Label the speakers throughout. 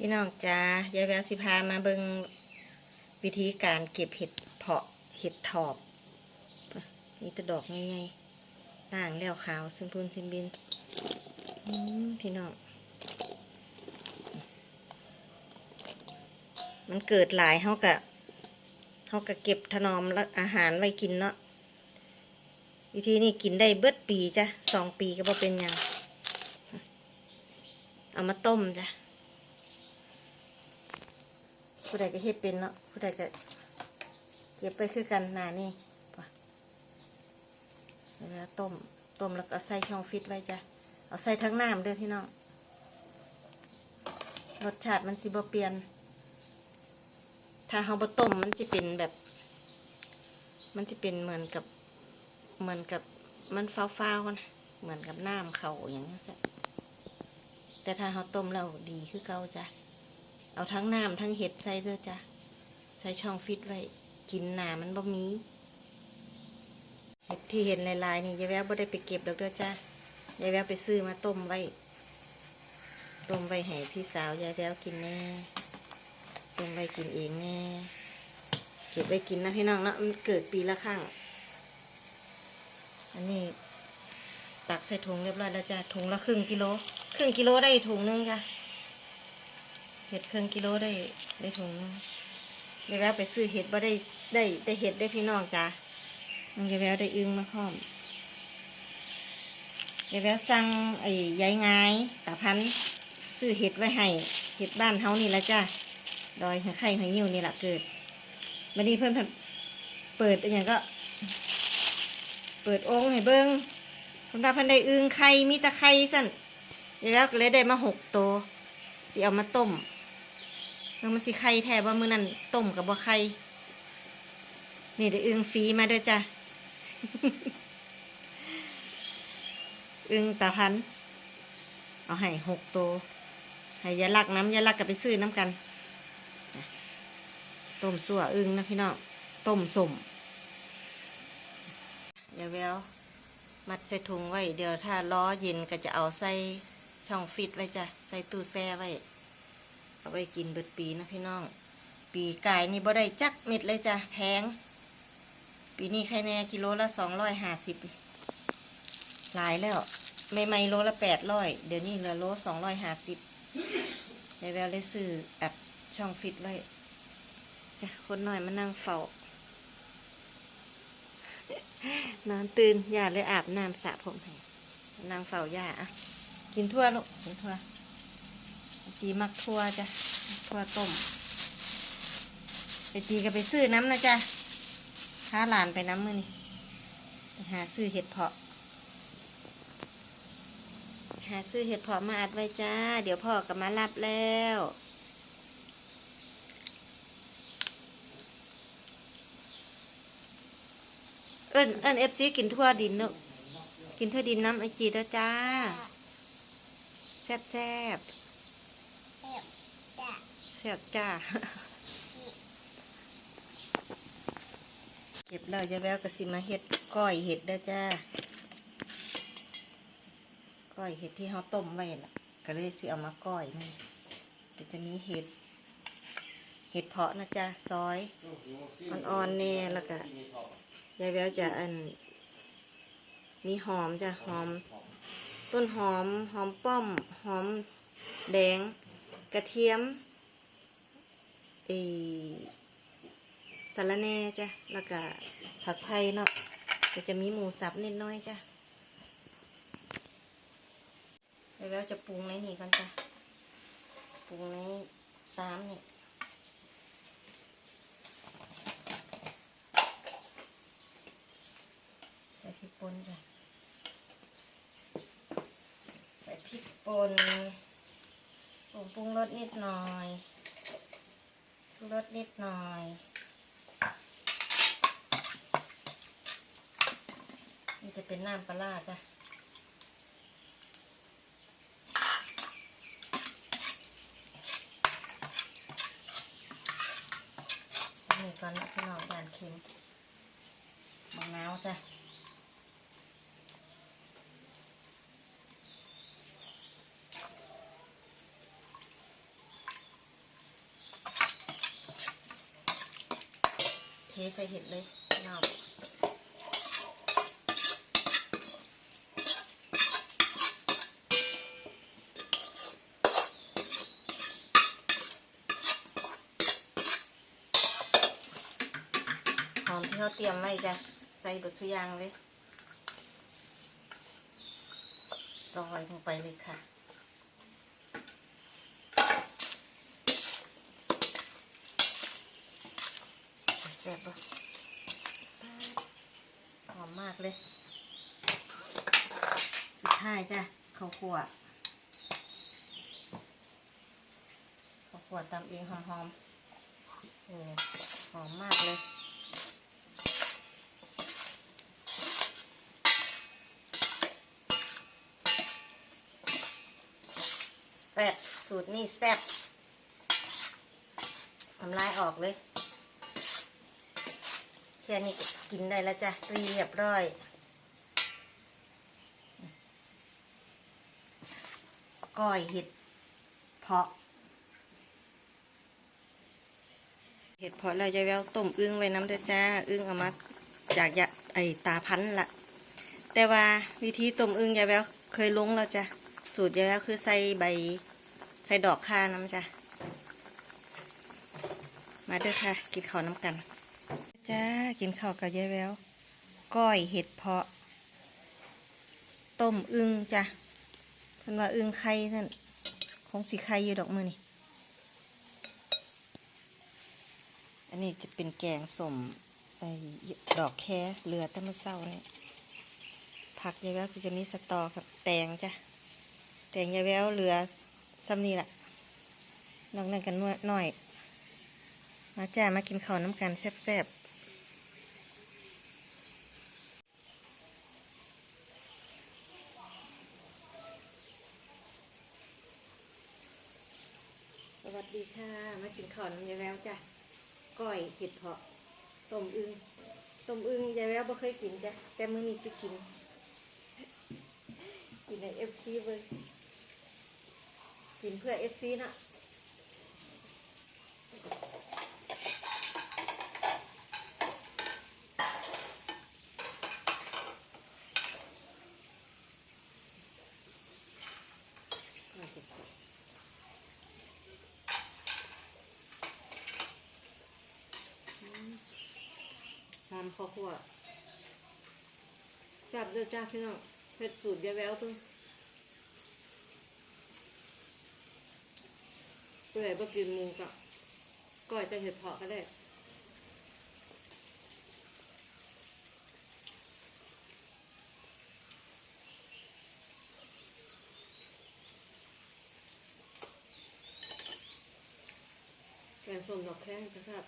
Speaker 1: พี่น้องจ้ายายแววสิพามาเบิงวิธีการเก็บเห็ดเพาะเห็ดถอบนี่ตะดอกง่ายๆล่างแล้วขาวซึมพูนซึมบินพี่น้อง มันเกิดหลายเขากะเขากะเก็บถนอมและอาหารไว้กินเนาะวิธีนี้กินได้เบิดปีจ้ะสองปีก็บ่เป็นยัง เอามาต้มจ้ะ ผู้ใดก็เฮ็ดเป็นเนาะผู้ใดก็เก็บไปคือกันหนานี่ป่ะแล้วต้มต้มแล้วก็เอาใส่ช่องฟิตไว้จ้ะเอาใส่ทั้งน้ำเด้อพี่น้องรสชาติมันสิบ่เปลี่ยน ถ้าเฮาบ่ต้มมันจะเป็นแบบ มันจะเป็นเหมือนกับเหมือนกับมันฟ้าวๆนะเหมือนกับน้ำเขาอย่างนี้ซะแต่ถ้าเฮาต้มแล้วดีคือเก่าจ้ะ เอาทั้งน้ำทั้งเห็ดใส่เด้อจ้ะ ใส่ช่องฟิตไว้ กินหนามันบ่มี เห็ดที่เห็นลายๆนี่ยายแววบ่ได้ไปเก็บดอกเด้อจ้ะยายแววไปซื้อมาต้มไว้ ต้มไว้ให้พี่สาวยายแววกินแน่ ต้มไว้กินเองแน่ เก็บไว้กินนะพี่น้องเนาะ มันเกิดปีละครั้ง อันนี้ตักใส่ถุงเรียบร้อยแล้วจ้ะ ถุงละครึ่งกิโล ครึ่งกิโลได้ถุงนึงจ้ะ เห็ดครึ่งกิโลได้ได้ถุงนึงยายแวไปซื้อเห็ดบ่ได้ได้ได้เห็ดได้พี่น้องจ้ะมันยายแววได้อึ้งมาพร้อมยายแววสั่งไอ้ยายงายตาพันซื้อเห็ดไว้ให้เห็ดบ้านเฮานี่ละจ้ะดอยหัวไข่หัวยิ้วนี่แหละเกิดวันนี้เพื่อนเพิ่นเปิดอย่างก็ เปิดองค์ให้เบิ้งเพิ่นว่าพิ่นได้อึ้งไข่มีตะไข่สั่นยายแววก็เลยได้มาหกตัวสิเอามาต้ม แล้วมันสิไข่แท้ว่ามือนั้นต้มกับบ่ไข่นี่ได้อึ้งฟีมาเด้วยจ้ะอึ้งตาพัน เอาให้หกตัวให้ยาลักน้ำยาลักกับไปซื้อน้ำกันต้มสั่วอึ้งนะพี่น้องต้มสมอย่าแววมัดใส่ถุงไว้ เดี๋ยวถ้าล้อเย็นก็จะเอาใส่ช่องฟิตไว้จ้ะ ใส่ตู้แช่ไว้ เอาไว้กินเบิดปีนะพี่น้อง ปีกายนี่บ่ได้จักเม็ดเลยจ้ะแพง ปีนี้ไข่แน่กิโลละสองร้อยห้าสิบหลายแล้วไม่ไม่โลละแปดร้อยเดี๋ยวนี้เหลือโลสองร้อยห้าสิบในแววเลยซื้ออัดช่องฟิตไว้คนหน่อยมานั่งเฝ้านอนตื่นย่าเลยอาบน้ำสระผมให้นั่งเฝ้าย่าอะกินทั่วลูกกินทั่ว จีมักทั่วจ้ะทั่วต้มไปจีก็ไปซื้อน้ำนะจ้ะพาหลานไปน้ำมือนี่ไปหาซื้อเห็ดเพาะ หาซื้อเห็ดเพาะมาอัดไว้จ้า เดี๋ยวพ่อก็มารับแล้วเอิ้นเอิ้นเอฟซีกินทั่วดินเนอะกินทั่วดินน้ำไอจีแล้วจ้า แซ่บแซ่บ
Speaker 2: ซ่บจ้ะ
Speaker 1: แซ่บจ้า เก็บแล้วยายแววก็สิมาเห็ดก้อยเห็ดเด้อจ้า ก้อยเห็ดที่เขาต้มไว้ล่ะ ก็เลยสิเอามาก้อยนี่เดี๋ยวจะมีเห็ด เห็ดเพาะนะจ๊ะซอยอ่อนๆเนี่ยแล้วก็ยายแววจะอัน มีหอมจ้ะหอม ต้นหอม หอมป้อม หอมแดง กระเทียม เอสาระแน่จ้ะ แล้วก็ผักไทยเนาะก็จะมีหมูสับนิดน้อยจ้ะเดี๋ยวเราจะปรุงในนี่กันจ้ะ ปรุงในซ้ำนี่ใส่พริกป่นจ้ะ ใส่พริกป่นปรุงปรุงรสนิดหน่อย รุงรสนิดหน่อยนี่จะเป็นน้ำปลาร้าจ้ะสนิทก่อนนะพี่น้องยานเค็มมะนาวจ้ะี้ใส่เห็ดเลยน้ำหอมที่เขาเตรียมไว้จ้ะ ใส่บดทุยางเลย ซอยลงไปเลยค่ะ ซ่บปะหอมมากเลย สุดท้ายจ้ะข้าวคั่วข้าวคั่วตำเองหอมๆโอ้หอมมากเลยแซ่บสูตรนี่แซ่บทำลายออกเลย แค่นี้กินได้แล้วจ้ะเรียบร้อย ก้อยเห็ดเพาะ เห็ดเพาะแล้วยายแววต้มอึ้งไว้น้ำเด้อจ้า อึ้งเอามาจากยะไอตาพันธ์ละแต่ว่าวิธีต้มอึ้งยายแววเคยลงแล้วจ้ะ สูตรยายแววคือใส่ใบ ใส่ดอกข่าน้ำจ้ะ มาเด้อค่ะ กินข้าวน้ำกัน จ้า กินข้าวกับยายแววก้อยเห็ดเพาะ ต้มอึงจ้ะเพิ่นว่าอึงไข่ท่านคงสีไข่อยู่ดอกมือนี่ อันนี้จะเป็นแกงสมไอ้ดอกแคเหลือแต่เมื่อเช้านี่ผักยายแววคือจะมีสตอกับแตงจ้ะ แตงยายแววเหลือซ้ำนี่แหละนอกนั้นกันหน่อย มาจ้ามากินข้าวน้ำกันแซ่บๆ สวัสดีค่ะ มากินข้าวน้ำยายแววจ้ะก้อยเห็ดเพาะต้มอึงต้มอึงยายแววบ่เคยกินจ้ะแต่มื้อนี้สิกิน กินในเอฟซีเบิ่งกินเพื่อเอฟซีน่ะ ทำข้าวคั่วแซ่บเด้อจ้าพี่น้องเผ็ดสูตรยายแววเพิ่งเปื่อยบ่กินหมูกับก้อยแต่เห็ดเพาะก็ได้แกงส้มดอกแข้งนะครับ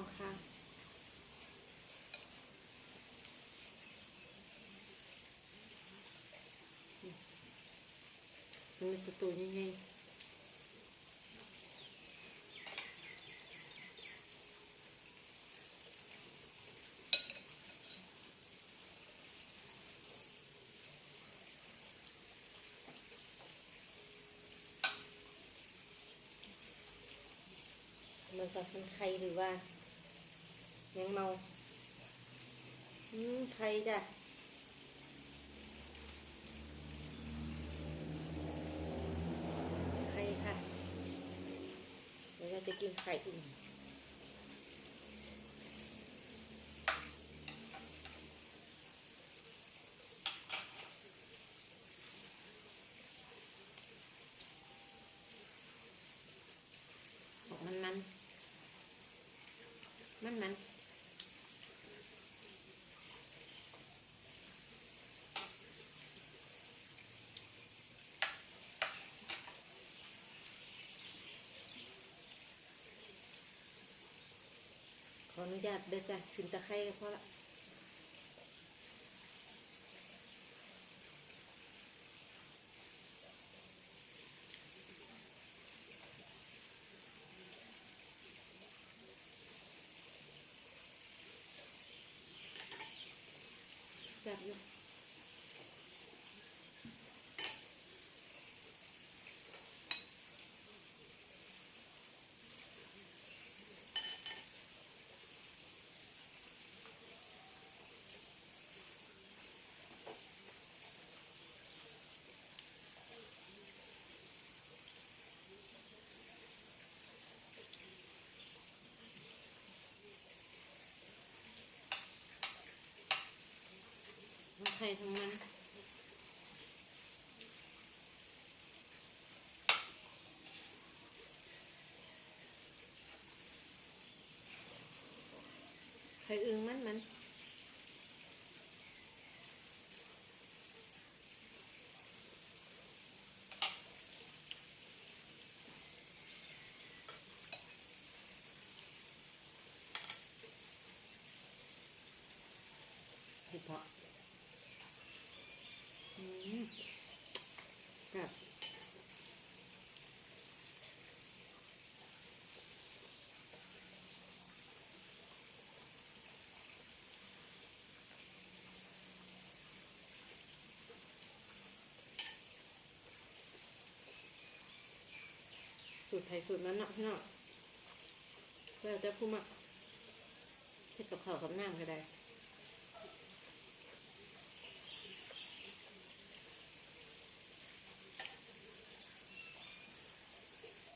Speaker 1: อกค่ะมันเป็นตัวใหญ่ๆมันก็เป็นไข่หรือว่า ยังเมาอืมใครจ้ะไข่ค่ะ เดี๋ยวเราจะกินไข่อีกมันมันมันมัน นุญาตเด้อจ้ะกินตะไคร้ก็พอละแซ่บอยู่ ให้ทั้งนั้นไข่อึงมันมันเห็ดเพาะ อืมแบบสู ตรไทยสูตรนั้นเนาะพี่น้องแล้วแต่ผู้มักเฮ็ดกับข้าวกับน้ำก็ได้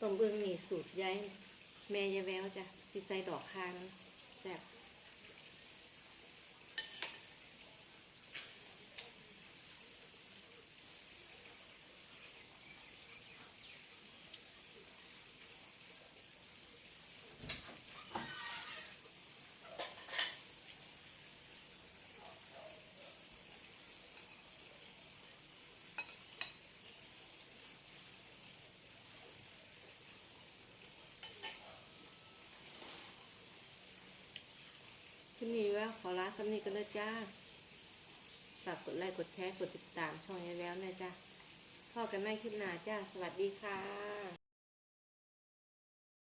Speaker 1: ต้มอึ่งนี่สูตรย้ายแม่ยายแววจ้ะสิใส่ดอกคางแซ่บ สำนีกันเลยจ้า ฝากกดไลค์ กดแชร์ กดติดตามช่องนี้แล้วนะจ้าพ่อกันไม่คลิปหน้าจ้า สวัสดีค่ะ